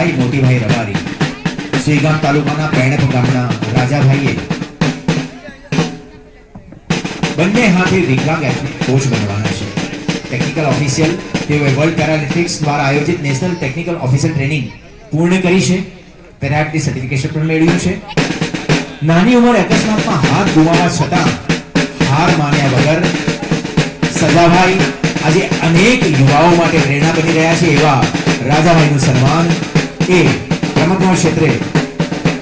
રાજાભાઈ મોતીભાઈ રબારી. સુઈગામ તાલુકાના પેણપ ગામના રાજાભાઈએ બંને હાથે વિકલાંગ કોચ બનવાના છે. ટેકનિકલ ઓફિશિયલ તેઓએ વર્લ્ડ પેરાલિમ્પિક્સ દ્વારા આયોજિત નેશનલ ટેકનિકલ ઓફિશિયલ ટ્રેનિંગ પૂર્ણ કરી છે. પેરાલિમ્પિક સર્ટિફિકેશન પણ મેળવ્યું છે. નાની ઉંમરે અકસ્માતમાં હાથ ગુમાવવા છતાં હાર માન્યા વગર સદાભાઈ આજે અનેક યુવાઓ માટે પ્રેરણા બની રહ્યા છે એવા રાજાભાઈનું સન્માન એ રમતના ક્ષેત્રે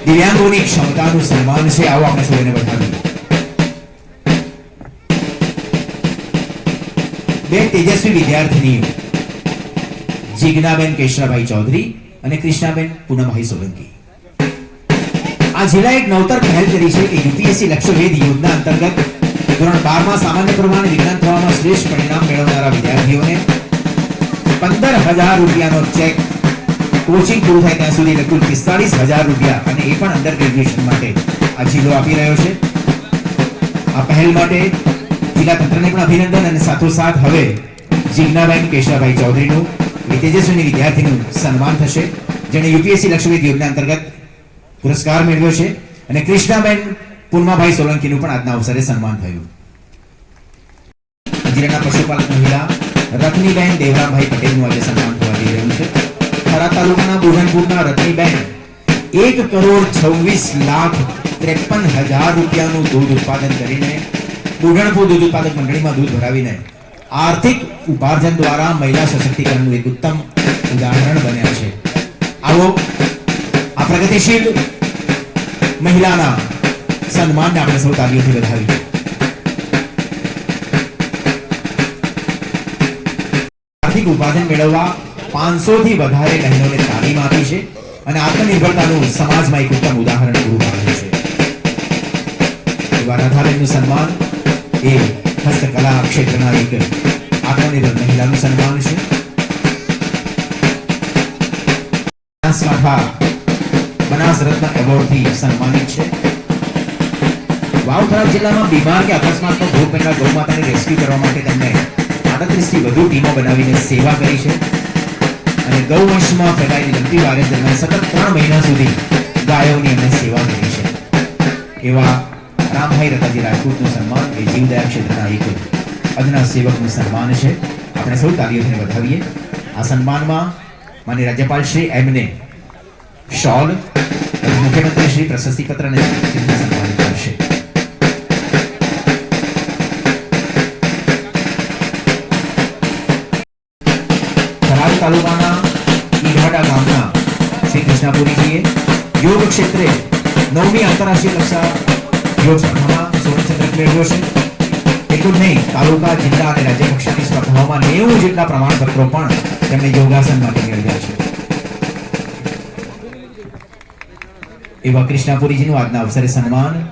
દિવ્યાંગોની ક્ષમતાનું સન્માન છે, આવો આપણે સૌને બતાવીએ બે તેજસ્વી વિદ્યાર્થીનીઓ જીજ્ઞાબેન કેશરાભાઈ ચૌધરી અને કૃષ્ણાબેન પૂનમભાઈ સોલંકી. આ જિલ્લા એક નવતર પહેલ કરી છે કે યુપીએસસી લક્ષ્યભેદ યોજના અંતર્ગત ધોરણ બારમાં સામાન્ય પ્રમાણે વિજ્ઞાન પ્રવાહમાં શ્રેષ્ઠ પરિણામ મેળવનારા વિદ્યાર્થીઓને પંદર હજાર રૂપિયાનો ચેક કોચિંગ પૂરું થાય ત્યાં સુધી કુલ પિસ્તાળીસ હજાર રૂપિયા અને એ પણ અંડર ગ્રેજ્યુએશન માટે આ જિલ્લો આપી રહ્યો છે. આ પહેલ માટે જિલ્લા તંત્રને પણ અભિનંદન અને સાથોસાથ હવે જીજ્ઞાબેન કેશવભાઈ ચૌધરીનું એ તેજસ્વીની વિદ્યાર્થીનું સન્માન થશે, જેણે યુપીએસસી લક્ષ્યવેધ યોજના અંતર્ગત પુરસ્કાર મેળવ્યો છે અને કૃષ્ણાબેન પૂર્માભાઈ સોલંકીનું પણ આજના અવસરે સન્માન થયું. જિલ્લાના પશુપાલક મહિલા રત્નીબેન દેવરામભાઈ પટેલનું આજે સન્માન થવા જઈ રહ્યું છે. થરા તાલુકાના બુરહાનપુરના રત્નીબેન, એક કરોડ છવ્વીસ લાખ ત્રેપન હજાર રૂપિયાનું દૂધ ઉત્પાદન કરીને બુરહાનપુર દૂધ ઉત્પાદક મંડળીમાં દૂધ ભરાવીને આર્થિક ઉપાર્જન દ્વારા મહિલા સશક્તિકરણનું એક ઉત્તમ ઉદાહરણ બન્યા છે. આવો, આ પ્રગતિશીલ મહિલાના સન્માનને આપણે સૌ તાલીઓથી વધાવીએ. આર્થિક ઉપાર્જન મેળવવા પાંચસો થી વધારે બહેનોને તાલીમ આપી છે અને આત્મનિર્ભરતાનું સમાજમાં એક ઉત્તમ ઉદાહરણ પૂરું પાડ્યું છે. એવા રાધાબેનનું સન્માન એ હસ્તકલા ક્ષેત્રના એક આત્મનિર્ભર મહિલાનું સન્માન છે. બનાસ રત્ન એવોર્ડથી સન્માનિત છે. વાવથરા જિલ્લામાં બીમાર કે અકસ્માતનો ભોગ બનેલા ગૌ માતાને રેસ્ક્યુ કરવા માટે તેમણે આડત્રીસથી વધુ ટીમો બનાવીને સેવા કરી છે. ગૌવંશમાં ફેલાયેલી લંબી વારે દરમિયાન સતત ત્રણ મહિના સુધી ગાયોની એમણે સેવા કરી છે. એવા રામભાઈ રતાજી રાજપૂતનું સન્માન એ જીવદયા ક્ષેત્રના એક અદના સેવકનું સન્માન છે. આપણે સૌ તાલીઓને વધાવીએ. આ સન્માનમાં માન્ય રાજ્યપાલ શ્રી એમને શોલ, મુખ્યમંત્રી શ્રી પ્રશસ્તિ પત્ર અને સન્માન કરશે. તાલુકા યોગ ક્ષેત્રે નવમી આંતરરાષ્ટ્રીય કક્ષા યોગ સ્પર્ધામાં સુવર્ણચંદ્રક મેળવ્યો છે. એટલું નહીં, તાલુકા, જિલ્લા અને રાજ્ય કક્ષાની સ્પર્ધાઓમાં નેવું જેટલા પ્રમાણપત્રો પણ તેમણે યોગાસન માટે મેળવ્યા છે. એવા કૃષ્ણાપુરીજીનું આજના અવસરે સન્માન.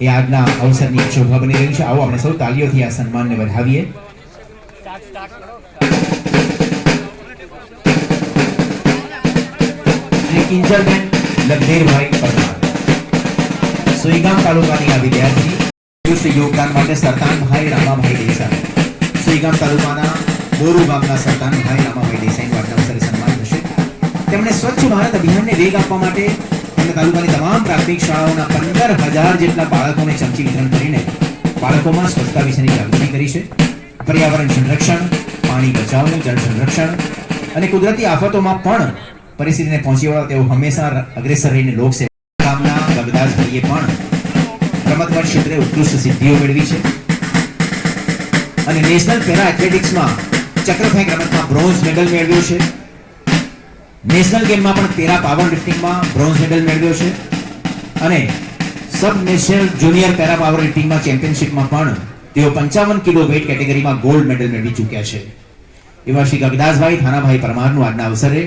એ આજના અવસરની શોભા બની રહ્યું છે. આવો આપણે સૌ તાલીઓથી આ સન્માનને વધાવીએ. સુઈગામ તાલુકાની આ વિદ્યાર્થી યોગદાન માટે સરતાનભાઈ તાલુકાના બોરુ ગામના સરતાનભાઈ સ્વચ્છ ભારત અભિયાનને વેગ આપવા માટે તાલુકાની તમામ પ્રાથમિક શાળાઓના પંદર હજાર જેટલા બાળકોને ચમચી વિતરણ કરીને બાળકોમાં સ્વચ્છતા વિશેની જાગૃતિ કરી છે. પર્યાવરણ સંરક્ષણ, પાણી બચાવવું જળ સંરક્ષણ અને કુદરતી આફતોમાં પણ પરિસ્થિતિને પહોંચી વળવા તેઓ હંમેશા અગ્રેસર રહીને લોકસેવા ગામના ગગદાસભાઈએ પણ રમતગમત ક્ષેત્રે ઉત્કૃષ્ટ સિદ્ધિઓ મેળવી છે. અને નેશનલ પેરા એથ્લેટિક્સમાં ચક્રફેંક રમતમાં બ્રોન્ઝ મેડલ મેળવ્યો છે. નેશનલ ગેમમાં પણ પેરા પાવર લિફ્ટિંગમાં બ્રોન્ઝ મેડલ મેળવ્યો છે. અને sub national junior para power લિફ્ટિંગમાં ચેમ્પિયનશિપમાં પણ તેઓ પંચાવન કિલો વેઇટ કેટેગરીમાં ગોલ્ડ મેડલ મેળવી ચૂક્યા છે. એવા શ્રી ગગદાસભાઈ થાનાભાઈ પરમારનું આજના અવસરે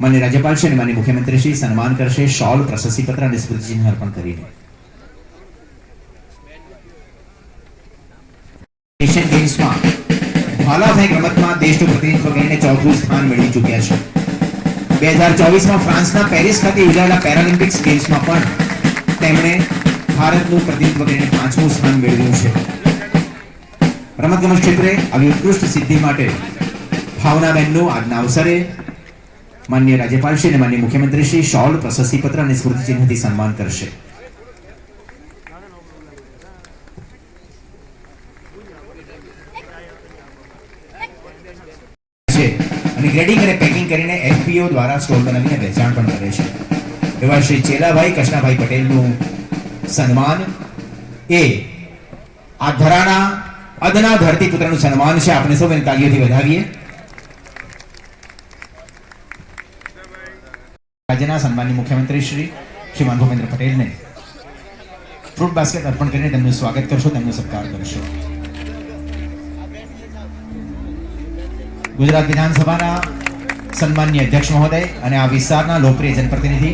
માન્ય રાજ્યપાલ શ્રી અને માન્ય મુખ્યમંત્રી શ્રી સન્માન કરશે. શોલ પ્રશસ્તિપત્ર અને સ્મૃતિચિહ્ન અર્પણ કરીને એશિયન ગેમ્સમાં ભાલા ફેંક રમતમાં દેશનું પ્રતિનિધિત્વ કરીને ચોથું સ્થાન મેળવી ચૂક્યા છે. બે હજાર ચોવીસમાં ફ્રાન્સના પેરિસ ખાતે યોજાયેલા પેરાલિમ્પિક્સ ગેમ્સમાં પણ તેમણે ભારતનું પ્રતિનિધિત્વ કરીને પાંચમું સ્થાન મેળવ્યું છે. રમતગમત ક્ષેત્રે આવી ઉત્કૃષ્ટ સિદ્ધિ માટે ભાવનાબેનનું આજના અવસરે માન્ય રાજ્યપાલ શ્રી અને માન્ય મુખ્યમંત્રી શ્રી શોલ પ્રશસ્તિ પત્ર અને સ્મૃતિચિહ્નથી સન્માન કરશે. અને ગ્રેડિંગ અને પેકિંગ કરીને એફપીઓ દ્વારા સ્ટોલ બનાવીને વેચાણ પણ કરે છે. એવા શ્રી ચેલાભાઈ કૃષ્ણાભાઈ પટેલનું સન્માન એ આ ધરાના અદના ધરતીપુત્રનું સન્માન છે. આપણે સૌ એને તાલીઓથી વધાવીએ. રાજ્યના સન્માનની મુખ્યમંત્રી શ્રી શ્રીમાન ભૂપેન્દ્ર પટેલને ફ્રૂટ બાસ્કેટ અર્પણ કરીને તેમનું સ્વાગત કરશો, તેમનો સત્કાર કરશો. ગુજરાત વિધાનસભાના સન્માનની અધ્યક્ષ મહોદય અને આ વિસ્તારના લોકપ્રિય જનપ્રતિનિધિ